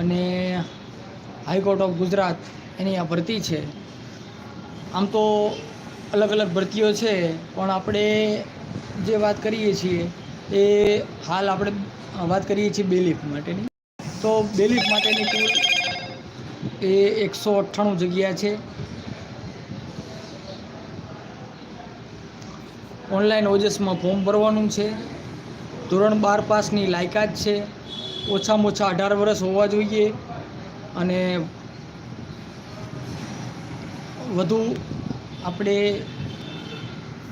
અને high court of Gujarat એની આ ભરતી છે. આમ તો અલગ અલગ ભરતીઓ છે, પણ આપણે જે વાત કરીએ છીએ એ હાલ આપણે વાત કરીએ છીએ બેલીફ માટેની. તો બેલીફ માટેની કુલ એ એકસો અઠ્ઠાણું જગ્યા છે. ઓનલાઈન ઓજસમાં ફોર્મ ભરવાનું છે. ધોરણ બાર પાસની લાયકાત છે. ઓછામાં ઓછા અઢાર વર્ષ હોવા જોઈએ અને વધુ આપણે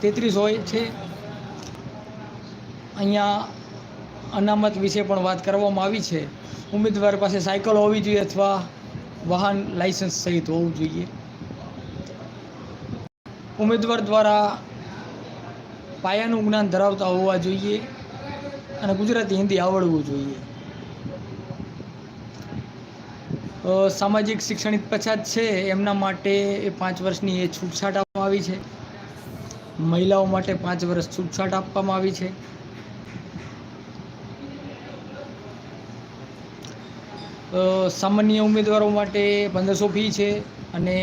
તેત્રીસ હોય છે. અહીંયા અનામત વિશે પણ વાત કરવામાં આવી છે. ઉમેદવાર પાસે સાયકલ હોવી જોઈએ અથવા વાહન લાઇસન્સ સહિત હોવું જોઈએ. ઉમેદવાર દ્વારા પાયાનું જ્ઞાન ધરાવતા હોવા જોઈએ અને ગુજરાતી હિન્દી આવડવું જોઈએ. સામાજિક શૈક્ષણિક પછાત છે, એમના માટે એ પાંચ વર્ષની એ છૂટછાટ આપવામાં આવી છે. મહિલાઓ માટે પાંચ વર્ષ છૂટછાટ આપવામાં આવી છે. સામાન્ય ઉમેદવારો માટે પંદરસો ફી છે અને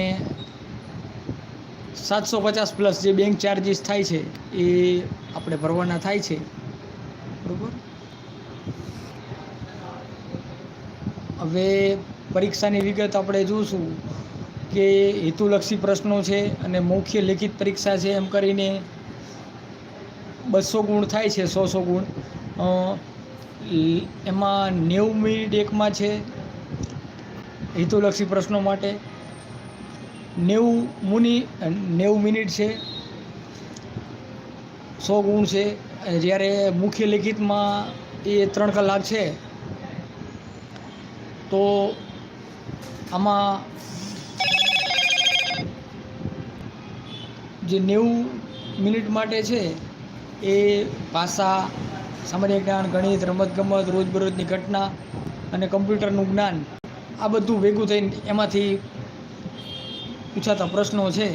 સાતસો પચાસ પ્લસ જે બેંક ચાર્જીસ થાય છે, એ આપણે ભરવાના થાય છે. બરોબર? હવે પરીક્ષાની વિગત આપણે જોઈશું કે હેતુલક્ષી પ્રશ્નો છે અને મુખ્ય લેખિત પરીક્ષા છે એમ કરીને બસો ગુણ થાય છે સો સો ગુણ એમાં નેવું મિનિટ એકમાં છે હેતુલક્ષી પ્રશ્નો માટે. નેવું મુનિ, નેવું મિનિટ છે સો ગુણ છે. જ્યારે મુખ્ય લેખિતમાં એ ત્રણ કલાક છે, તો આમાં જે નેવું મિનિટ માટે છે, એ ભાષા, સામાન્ય જ્ઞાન, ગણિત, રમતગમત, રોજબરોજની ઘટના અને કમ્પ્યુટરનું જ્ઞાન, આ બધું ભેગું થઈને એમાંથી પૂછાતા પ્રશ્નો છે.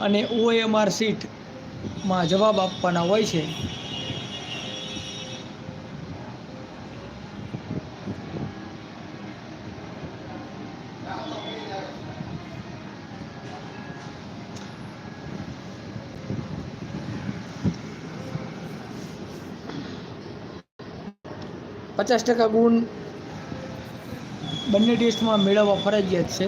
અને ઓએમઆર સીટમાં જવાબ આપવાના હોય છે. પચાસ ટકા ગુણ બંને ટેસ્ટમાં મેળવવા ફરજિયાત છે.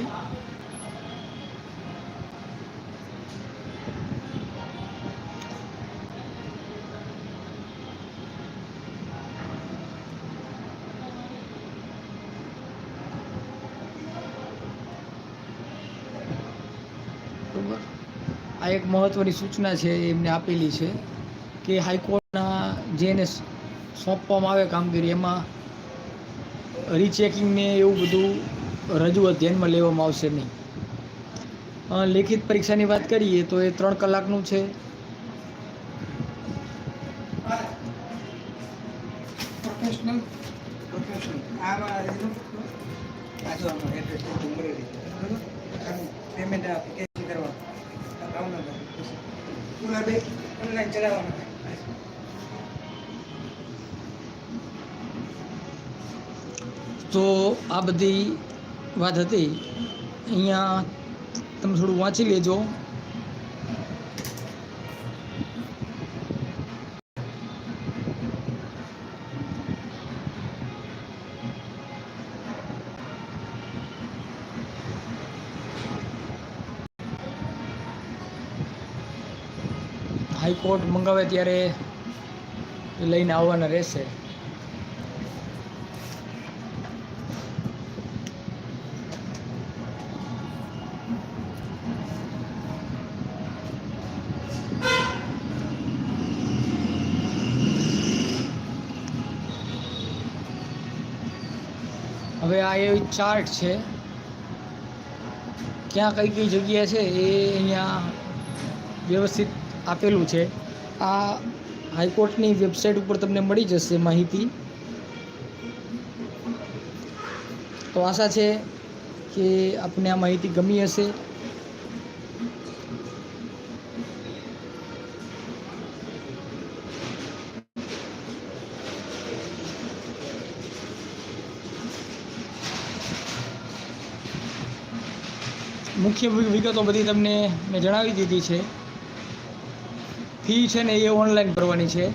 આ એક મહત્ત્વની સૂચના છે, એમને આપેલી છે કે હાઈકોર્ટના જેને સોંપવામાં આવે કામગીરી. એમાં રીચેકિંગને એવું બધું રજૂઆત ધ્યાનમાં લેવામાં આવશે નહીં. લેખિત પરીક્ષાની વાત કરીએ તો એ ત્રણ કલાકનું છે. પ્રોફેશનલ તો આ બધી વાત હતી. અહીંયા તમે થોડું વાંચી લેજો. હાઈકોર્ટ મંગાવે ત્યારે લઈને આવવાના રહેશે. હવે આ એ ચાર્ટ છે. ક્યાં કઈ કઈ જગ્યા છે એ અહીંયા વ્યવસ્થિત આપેલું છે. આ હાઈકોર્ટની વેબસાઇટ ઉપર તમને મળી જશે માહિતી. તો આશા છે કે આપને આ માહિતી ગમી હશે. મુખ્ય વિગતો બધી તમને મેં જણાવી દીધી છે. ફી છે ને એ ઓનલાઈન ભરવાની છે.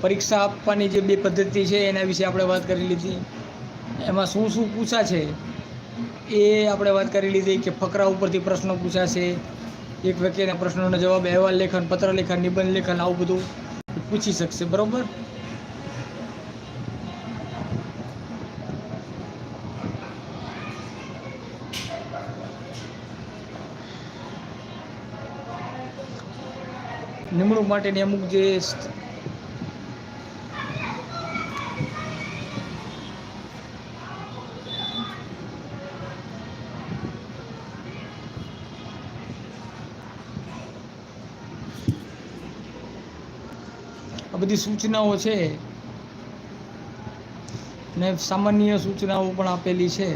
પરીક્ષા આપવાની જે બે પદ્ધતિ છે એના વિશે આપણે વાત કરી લીધી. એમાં શું શું પૂછા છે એ આપણે વાત કરી લીધી કે ફકરા ઉપરથી પ્રશ્નો પૂછાશે. એક વ્યક્તિના પ્રશ્નોના જવાબ, અહેવાલ લેખન, પત્ર લેખન, નિબંધ લેખન, આવું બધું પૂછી શકશે. બરાબર? નિમણૂક માટેની અમુક જે આ બધી સૂચનાઓ છે ને સામાન્ય સૂચનાઓ પણ આપેલી છે.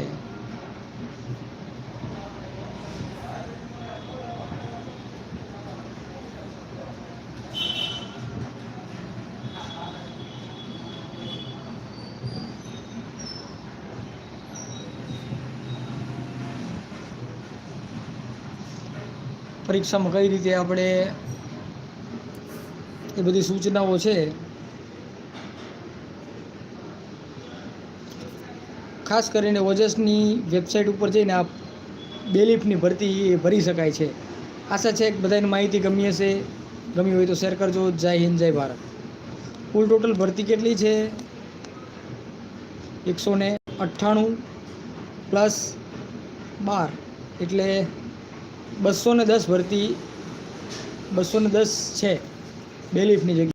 પરીક્ષામાં કઈ રીતે આપણે એ બધી સૂચનાઓ છે? ખાસ કરીને ઓજસની વેબસાઇટ ઉપર જઈને આ બેલીફની ભરતી એ ભરી શકાય છે. આશા છે બધાને માહિતી ગમી હશે. ગમી હોય તો શેર કરજો. જય હિન્દ, જય ભારત. કુલ ટોટલ ભરતી કેટલી છે? એકસો ને અઠ્ઠાણું પ્લસ બાર. એટલે બસો ને દસ ભરતી બસો ને દસ છે. બેલીફની જગ્યાએ.